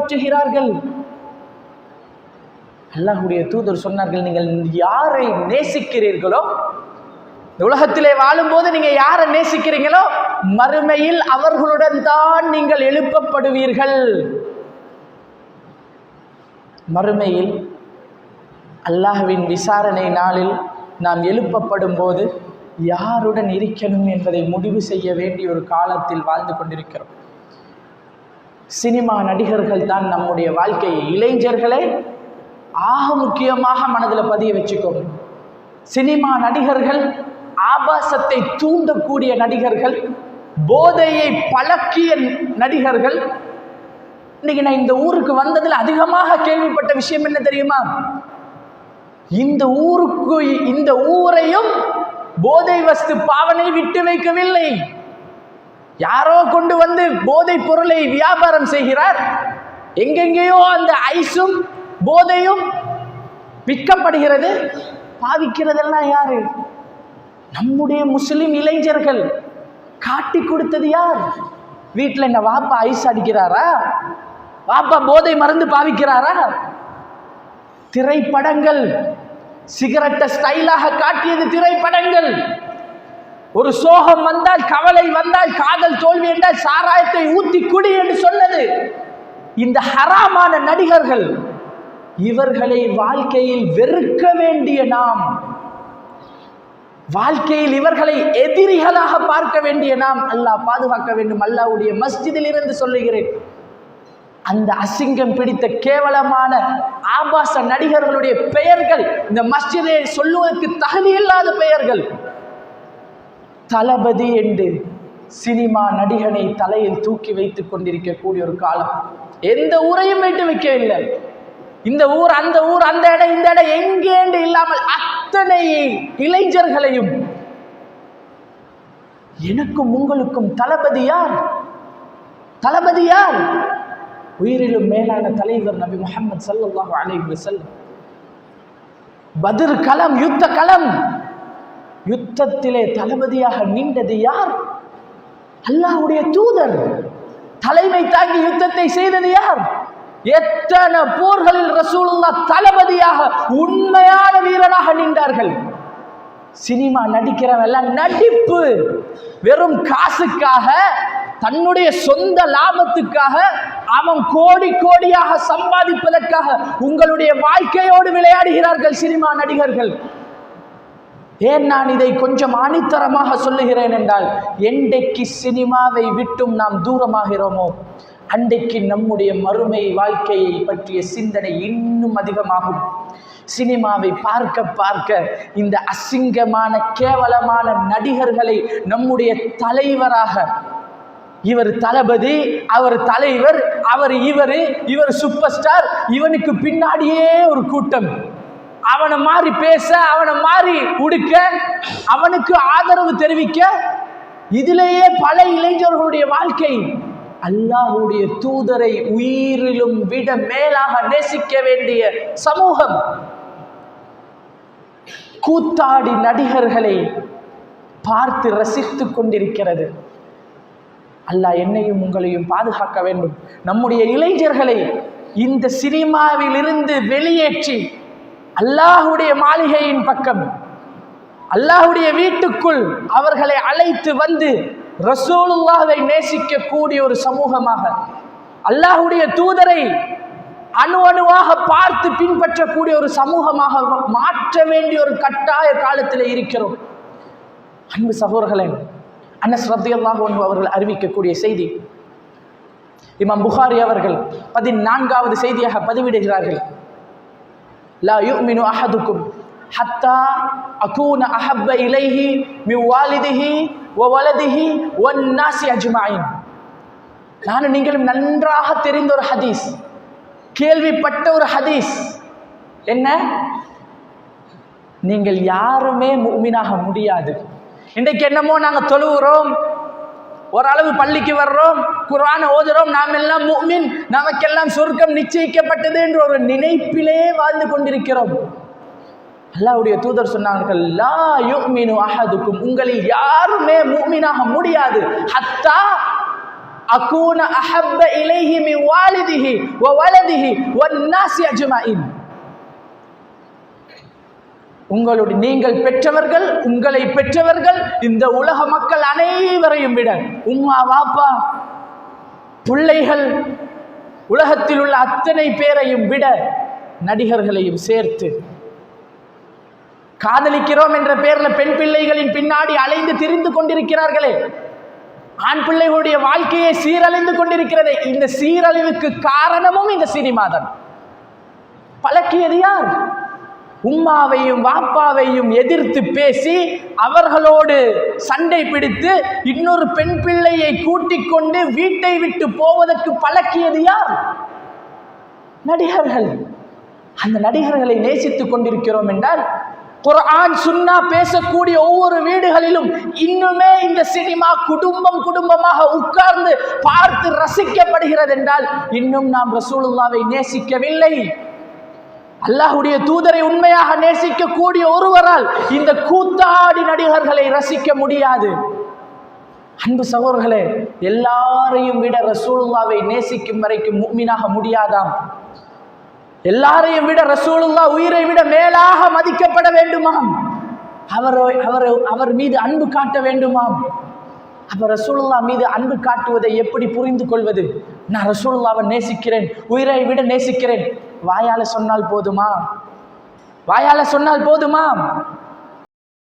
பின்பற்றுகிறார்கள். அல்லாஹுடைய தூதர் சொன்னார்கள் நீங்கள் யாரை நேசிக்கிறீர்களோ உலகத்திலே வாழும்போது நீங்க யாரை நேசிக்கிறீங்களோ மறுமையில் அவர்களுடன் தான் நீங்கள் எழுப்பப்படுவீர்கள். மறுமையில் அல்லாஹ்வின் விசாரணை நாளில் நாம் எழுப்பப்படும் போது யாருடன் இருக்கணும் என்பதை முடிவு செய்ய வேண்டிய ஒரு காலத்தில் வாழ்ந்து கொண்டிருக்கிறோம். சினிமா நடிகர்கள் தான் நம்முடைய வாழ்க்கையை. இளைஞர்களே ஆக முக்கியமாக மனதில் பதிய வச்சுக்கோங்க. சினிமா நடிகர்கள் ஆபாசத்தை தூண்டக்கூடிய நடிகர்கள் போதையை பழக்கிய நடிகர்கள் இன்னைக்கு நான் இந்த ஊருக்கு வந்ததில் அதிகமாக கேள்விப்பட்ட விஷயம் என்ன தெரியுமா? இந்த ஊருக்கு இந்த ஊரையும் போதை வஸ்து பாவனை விட்டு வைக்கவில்லை. யாரோ கொண்டு வந்து போதை பொருளை வியாபாரம் செய்கிறார். எங்கெங்கேயோ அந்த ஐஸும் போதையும் விற்கப்படுகிறது. பாவிக்கிறதெல்லாம் யாரு? நம்முடைய முஸ்லிம் இளைஞர்கள். காட்டி கொடுத்தது யார்? வீட்டில் என்ன வாப்பா ஐஸ் அடிக்கிறாரா? வாப்பா போதை மருந்து பாவிக்கிறாரா? திரைப்படங்கள் சிகரெட்டை ஸ்டைலாக காட்டியது திரைப்படங்கள். ஒரு சோகம் வந்தால் கவலை வந்தால் காதல் தோல்வி என்றால் சாராயத்தை ஊத்தி குடி என்று சொன்னது. இந்த ஹராமான நடிகர்கள் இவர்களை வாழ்க்கையில் வெறுக்க வேண்டிய நாம் வாழ்க்கையில் இவர்களை எதிரிகளாக பார்க்க வேண்டிய நாம் அல்லாஹ் பாதுகாக்க வேண்டும். அல்லாஹ்வுடைய மஸ்ஜிதில் இருந்து சொல்லுகிறேன். அந்த அசிங்கம் பிடித்த கேவலமான ஆபாச நடிகர்களுடைய பெயர்கள் இந்த மஸ்ஜிதை சொல்லுவதற்கு தகுதியில்லாத பெயர்கள். தளபதி என்று சினிமா நடிகனை தலையில் தூக்கி வைத்துக் கொண்டிருக்கக்கூடிய ஒரு காலம். எந்த ஊரையும் விட்டு வைக்கவில்லை இந்த ஊர் அந்த ஊர் அந்த இடம் இந்த இடம் எங்கேண்டு இல்லாமல் அத்தனை இளைஞர்களையும் எனக்கும் உங்களுக்கும் தளபதி யார்? தளபதி யார்? உயிரிலும் மேலான தலைவர் நபி முகமது ஸல்லல்லாஹு அலைஹி வஸல்லம். பத்ர் களம் யுத்த களம் யுத்தத்திலே தளபதியாக நின்றது யார்? அல்லாஹ்வுடைய தூதர். தலைமை தாங்கி யுத்தத்தை செய்தது யார்? எத்தனை போர்களில் ரசூலுல்லா தளபதியாக உண்மையான வீரனாக நின்றார்கள். சினிமா நடிக்கிறவெல்லாம் நடிப்பு. வெறும் காசுக்காக தன்னுடைய சொந்த லாபத்துக்காக அவன் கோடி கோடியாக சம்பாதிப்பதற்காக உங்களுடைய வாழ்க்கையோடு விளையாடுகிறார்கள் சினிமா நடிகர்கள். ஏன் நான் இதை கொஞ்சம் ஆணித்தரமாக சொல்லுகிறேன் என்றால் என்றைக்கு சினிமாவை விட்டும் நாம் தூரமாகிறோமோ அன்றைக்கு நம்முடைய மறுமை வாழ்க்கையை பற்றிய சிந்தனை இன்னும் அதிகமாகும். சினிமாவை பார்க்க பார்க்க இந்த அசிங்கமான கேவலமான நடிகர்களை நம்முடைய தலைவராக இவர் தளபதி அவர் தலைவர் அவர் இவர் இவர் சூப்பர் ஸ்டார் இவனுக்கு பின்னாடியே ஒரு கூட்டம். அவனை மாறி பேச அவனை மாறி உடுக்க அவனுக்கு ஆதரவு தெரிவிக்க இதிலேயே பல இளைஞர்களுடைய வாழ்க்கை. அல்லாஹுடைய தூதரை உயிரிலும் விட மேலாக நேசிக்க வேண்டிய சமூகம். கூத்தாடி நடிகர்களை பார்த்து ரசித்து கொண்டிருக்கிறது. அல்லாஹ் என்னையும் உங்களையும் பாதுகாக்க வேண்டும். நம்முடைய இளைஞர்களை இந்த சினிமாவிலிருந்து வெளியேற்றி அல்லாஹுடைய மாளிகையின் பக்கம். அல்லாஹுடைய வீட்டுக்குள் அவர்களை அழைத்து வந்து ரசூலுல்லாவை நேசிக்கக்கூடிய ஒரு சமூகமாக. அல்லாஹுடைய தூதரை அணு அணுவாக பார்த்து பின்பற்றக்கூடிய ஒரு சமூகமாக மாற்ற வேண்டிய ஒரு கட்டாய காலத்தில் இருக்கிறோம். அன்பு சகோதரர்களே அன்னஸ் ரத்தியல்லாஹு ஒன்று அவர்கள் அறிவிக்கக்கூடிய செய்தி. இமாம் புகாரி அவர்கள் பதினான்காவது செய்தியாக பதிவிடுகிறார்கள். லா யுமினு அஹதுக்கும் ஹத்தா அகூன அஹப்ப இலைஹி மி வாலிதிஹி வ வலதிஹி ஒன் நாசி அஜ்மாயின் நானும் நீங்களும் நன்றாக தெரிந்த ஒரு ஹதீஸ் கேள்விப்பட்ட ஒரு ஹதீஸ் என்ன? நீங்கள் யாருமே மூமினாக முடியாது இன்றைக்கு என்னமோ நாங்கள் தொழுகிறோம் ஓரளவு பள்ளிக்கு வர்றோம் குர்ஆனை ஓதுறோம் நாம் எல்லாம் மூமின் நமக்கெல்லாம் சொர்க்கம் நிச்சயிக்கப்பட்டது என்ற ஒரு நினைப்பிலே வாழ்ந்து கொண்டிருக்கிறோம். அல்லாவுடைய தூதர் சொன்னார்கள் லா யுமினு அஹதுக்கும். உங்களில் யாருமே மூமினாக முடியாது. ஹத்தா அகூன அஹப்ப இலைஹி மி வாலிதிஹி வ வலதிஹி வன்னாசி அஜ்மாயின். உங்களுடைய நீங்கள் பெற்றவர்கள் உங்களை பெற்றவர்கள் இந்த உலக மக்கள் அனைவரையும் விட உம்மா வாப்பா பிள்ளைகள் உலகத்தில் உள்ள அத்தனை பேரையும் விட நடிகர்களையும் சேர்த்து காதலிக்கிறோம் என்ற பெயரில் பெண் பிள்ளைகளின் பின்னாடி அலைந்து திரிந்து கொண்டிருக்கிறார்களே. ஆண் பிள்ளைகளுடைய வாழ்க்கையை சீரழிந்து கொண்டிருக்கிறதே. இந்த சீரழிவுக்கு காரணமும் இந்த சினிமா தான். பழக்கியது யார்? உம்மாவையும் வாப்பாவையும் எதிர்த்து பேசி அவர்களோடு சண்டை பிடித்து இன்னொரு பெண் பிள்ளையை கூட்டிக் கொண்டு வீட்டை விட்டு போவதற்கு பழக்கியது யார்? நடிகர்கள். அந்த நடிகர்களை நேசித்துக் கொண்டிருக்கிறோம் என்றால் குரான் சுன்னா பேசக்கூடிய ஒவ்வொரு வீடுகளிலும் இன்னுமே இந்த சினிமா குடும்பம் குடும்பமாக உட்கார்ந்து பார்த்து ரசிக்கப்படுகிறது என்றால் இன்னும் நாம் ரசூலுல்லாவை நேசிக்கவில்லை. அல்லாஹுடைய தூதரை உண்மையாக நேசிக்கக்கூடிய ஒருவரால் இந்த கூத்தாடி நடிகர்களை ரசிக்க முடியாது. அன்பு சகோதரர்களே எல்லாரையும் விட ரசூலுல்லாவை நேசிக்கும் வரைக்கும் முக்மீனாக முடியாதாம்? எல்லாரையும் விட ரசூலுல்லா உயிரை விட மேலாக மதிக்கப்பட வேண்டுமாம்? அவரை அவர் அவர் மீது அன்பு காட்ட வேண்டுமாம்? அப்ப ரசூலுல்லா மீது அன்பு காட்டுவதை எப்படி புரிந்து கொள்வது நான் ரசூலுல்லாவை நேசிக்கிறேன் உயிரை விட நேசிக்கிறேன். வாயால் சொன்னால் போதுமா? வாயால் சொன்னால் போதுமா?